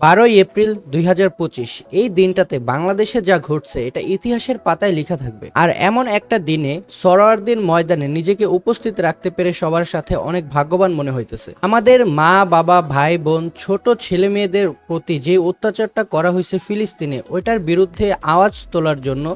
বারোই এপ্রিল দুই হাজার পঁচিশ, এই দিনটাতে বাংলাদেশে যা ঘটছে, এটা ইতিহাসের পাতায় লেখা থাকবে। আর এমন একটা দিনে সরোয়ারদিন ময়দানে নিজেকে উপস্থিত রাখতে পেরে সবার সাথে অনেক ভাগ্যবান মনে হইতেছে। আমাদের মা, বাবা, ভাই, বোন, ছোট ছেলে মেয়েদের প্রতি যে অত্যাচারটা করা হয়েছে ফিলিস্তিনে, ওইটার বিরুদ্ধে আওয়াজ তোলার জন্য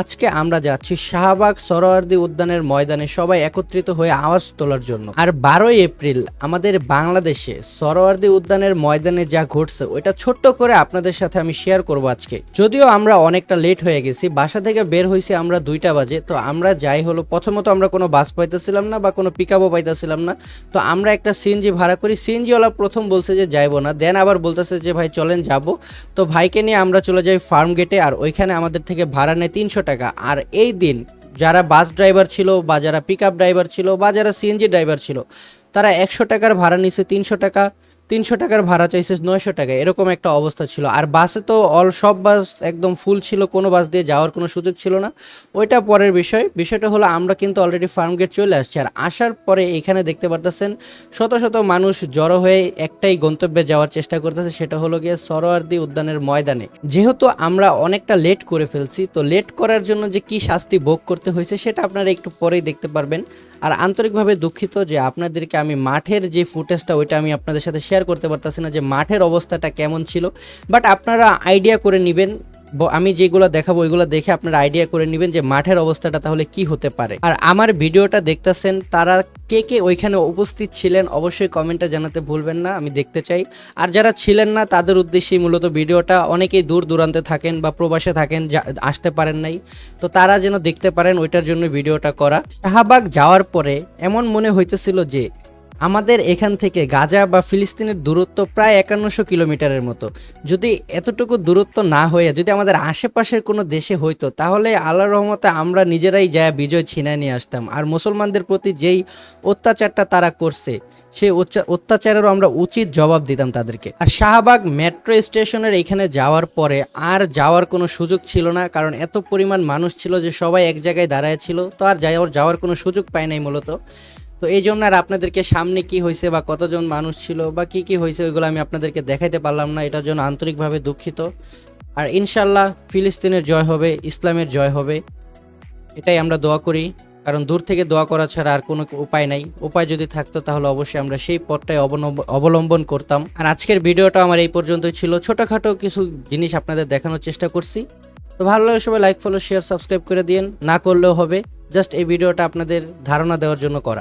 আজকে আমরা যাচ্ছি শাহবাগ সরোয়ার্দি উদ্যানের ময়দানে সবাই একত্রিত হয়ে আওয়াজ তোলার জন্য। আর বারোই এপ্রিল আমাদের বাংলাদেশে সরোয়ার্দি উদ্যানের ময়দানে যা ঘটছে ওইটা ছোট্ট করে আপনাদের সাথে আমি শেয়ার করব আজকে। যদিও আমরা অনেকটা লেট হয়ে গেছি, বাসা থেকে বের হয়েছি আমরা দুইটা বাজে, তো আমরা যাই হলো, প্রথমত আমরা কোনো বাস পাইতেছিলাম না বা কোনো পিক আপও পাইতেছিলাম না, তো আমরা একটা সিএনজি ভাড়া করি। সিএনজিওয়ালা প্রথম বলছে যে যাইবো না দেন আবার বলতেছে যে ভাই চলেন যাব। তো ভাইকে নিয়ে আমরা চলে যাই ফার্ম গেটে আর ওইখানে আমাদের থেকে ভাড়া নেয় তিনশো টাকা। আর এই দিন যারা বাস ড্রাইভার ছিল বা যারা পিক ড্রাইভার ছিল বা যারা সিএনজি ড্রাইভার ছিল, তারা একশো টাকার ভাড়া নিছে তিনশো টাকা। তিনশো টাকার ভাড়া চাইছে নয়শো টাকা এরকম একটা অবস্থা ছিল। আর বাসে তো অল সব বাস একদম ফুল ছিল, কোনো বাস দিয়ে যাওয়ার কোনো সুযোগ ছিল না। ওইটা পরের বিষয়। বিষয়টা হলো, আমরা কিন্তু অলরেডি ফার্ম গেট চলে আসছি। আর আসার পরে এখানে দেখতে পারতেছেন, শত শত মানুষ জড়ো হয়ে একটাই গন্তব্যে যাওয়ার চেষ্টা করতেছে। সেটা হলো গিয়ে সরোয়ার্দি উদ্যানের ময়দানে। যেহেতু আমরা অনেকটা লেট করে ফেলছি, তো লেট করার জন্য যে কি শাস্তি ভোগ করতে হয়েছে, সেটা আপনারা একটু পরেই দেখতে পারবেন। আর আন্তরিকভাবে দুঃখিত যে আপনাদেরকে আমি মাঠের যে ফুটেজটা ওইটা আমি আপনাদের সাথে শেয়ার করতে পারতেছি না যে মাঠের অবস্থাটা কেমন ছিল বাট আপনারা আইডিয়া করে নেবেন। আমি যেগুলো দেখাবো, ওইগুলো দেখে আপনারা আইডিয়া করে নেবেন যে মাঠের অবস্থাটা তাহলে কি হতে পারে। আর আমার ভিডিওটা দেখতেছেন তারা কে কে ওইখানে উপস্থিত ছিলেন, অবশ্যই কমেন্টে জানাতে ভুলবেন না, আমি দেখতে চাই। আর যারা ছিলেন না, তাদের উদ্দেশ্যেই মূলত ভিডিওটা, অনেকেই দূর দূরান্তে থাকেন বা প্রবাসে থাকেন আসতে পারেন নাই। তো তারা যেন দেখতে পারেন, ওইটার জন্য ভিডিওটা করা। শাহবাগ যাওয়ার পরে এমন মনে হইতেছিল যে আমাদের এখান থেকে গাজা বা ফিলিস্তিনের দূরত্ব প্রায় একান্নশো কিলোমিটারের মতো। যদি এতটুকু দূরত্ব না হয়ে, যদি আমাদের আশেপাশের কোনো দেশে হইতো, তাহলে আল্লাহ রহমতে আমরা নিজেরাই যায় বিজয় ছিনায় নিয়ে আসতাম। আর মুসলমানদের প্রতি যেই অত্যাচারটা তারা করছে, সেই অত্যা- অত্যাচারেরও আমরা উচিত জবাব দিতাম তাদেরকে। আর শাহবাগ মেট্রো স্টেশনের এখানে যাওয়ার পরে আর যাওয়ার কোনো সুযোগ ছিল না, কারণ এত পরিমাণ মানুষ ছিল যে সবাই এক জায়গায় দাঁড়ায় ছিল, তো আর যাওয়ার যাওয়ার কোনো সুযোগ পায় নাই মূলত। তো এই জন্য আর আপনাদেরকে সামনে কি হয়েছে বা কতজন মানুষ ছিল বা কি কি হয়েছে, ওইগুলো আমি আপনাদেরকে দেখাইতে পারলাম না। এটার জন্য আন্তরিকভাবে দুঃখিত। আর ইনশাল্লাহ ফিলিস্তিনের জয় হবে, ইসলামের জয় হবে। এটাই আমরা দোয়া করি। কারণ দূর থেকে দোয়া করা ছাড়া আর কোনো উপায় নাই। উপায় যদি থাকতো তাহলে অবশ্যই আমরা সেই পথটাই অবলম্ব- অবলম্বন করতাম। আর আজকের ভিডিওটা আমার এই পর্যন্তই ছিল। ছোটোখাটো কিছু জিনিস আপনাদের দেখানোর চেষ্টা করছি। তো ভালো লাগে সবাই লাইক ফলো শেয়ার সাবস্ক্রাইব করে দিন না করলেও হবে। জাস্ট এই ভিডিওটা আপনাদের ধারণা দেওয়ার জন্য করা।